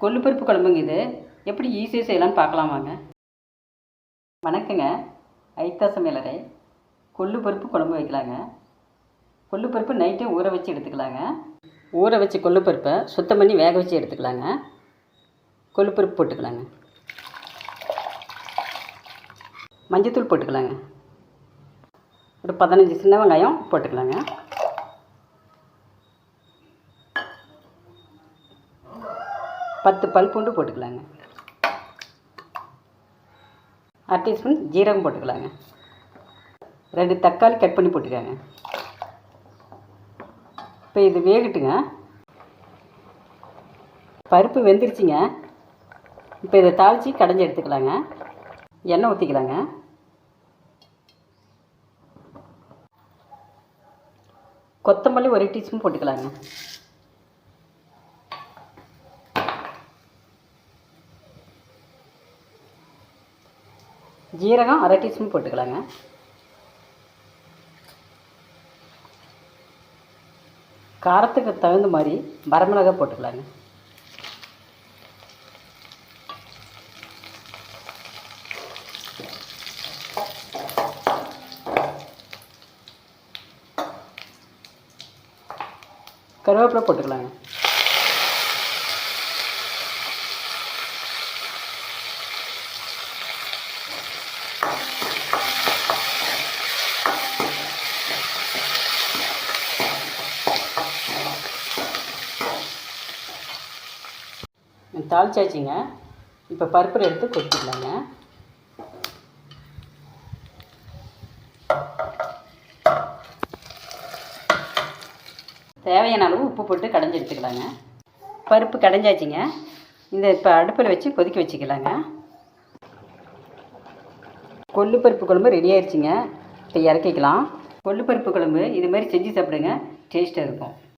கொள்ளு பருப்பு குழம்புங்க இது. எப்படி ஈஸியாக செய்யலாம்னு பார்க்கலாம் வாங்க. வணக்கங்க. ஐத்தா சமையலரை கொள்ளு பருப்பு குழம்பு வைக்கலாங்க. கொள்ளு பருப்பு நைட்டே ஊற வச்சு எடுத்துக்கலாங்க. ஊற வச்சு கொள்ளு பருப்பை சுத்தம் பண்ணி வேக வச்சு எடுத்துக்கலாங்க. கொள்ளு பருப்பு போட்டுக்கலாங்க. மஞ்சத்தூள் போட்டுக்கலாங்க. ஒரு பதினஞ்சு சின்ன வெங்காயம் போட்டுக்கலாங்க. பத்து பல் பூண்டு போட்டுக்கலாங்க. அரை டீஸ்பூன் ஜீரகம் போட்டுக்கலாங்க. ரெண்டு தக்காளி கட் பண்ணி போட்டுக்கோங்க. இப்போ இது வேகட்டுங்க. பருப்பு வெந்துருச்சுங்க. இப்போ இதை தாளித்து கடைஞ்சி எடுத்துக்கலாங்க. எண்ணெய் ஊற்றிக்கலாங்க கொத்தமல்லி ஒரு டீஸ்பூன் போட்டுக்கலாங்க. ஜீரகம் அரை டீஸ்பூன் போட்டுக்கலாங்க. காரத்துக்கு தகுந்த மாதிரி வரமிளகா போட்டுக்கலாங்க. கருவேப்பிலை போட்டுக்கலாங்க. தாளிச்சாச்சுங்க. இப்போ பருப்பில் எடுத்து கொட்டிக்கலாங்க தேவையான அளவு உப்பு போட்டு கடைஞ்சி எடுத்துக்கலாங்க. பருப்பு கடைஞ்சாச்சுங்க. இந்த இப்போ அடுப்பில் வச்சு கொதிக்க வச்சுக்கலாங்க. கொள்ளு பருப்பு குழம்பு ரெடி ஆயிடுச்சுங்க இப்போ இறக்கிக்கலாம். கொள்ளு பருப்பு குழம்பு இது மாதிரி செஞ்சு சாப்பிடுங்க. டேஸ்ட்டாக இருக்கும்.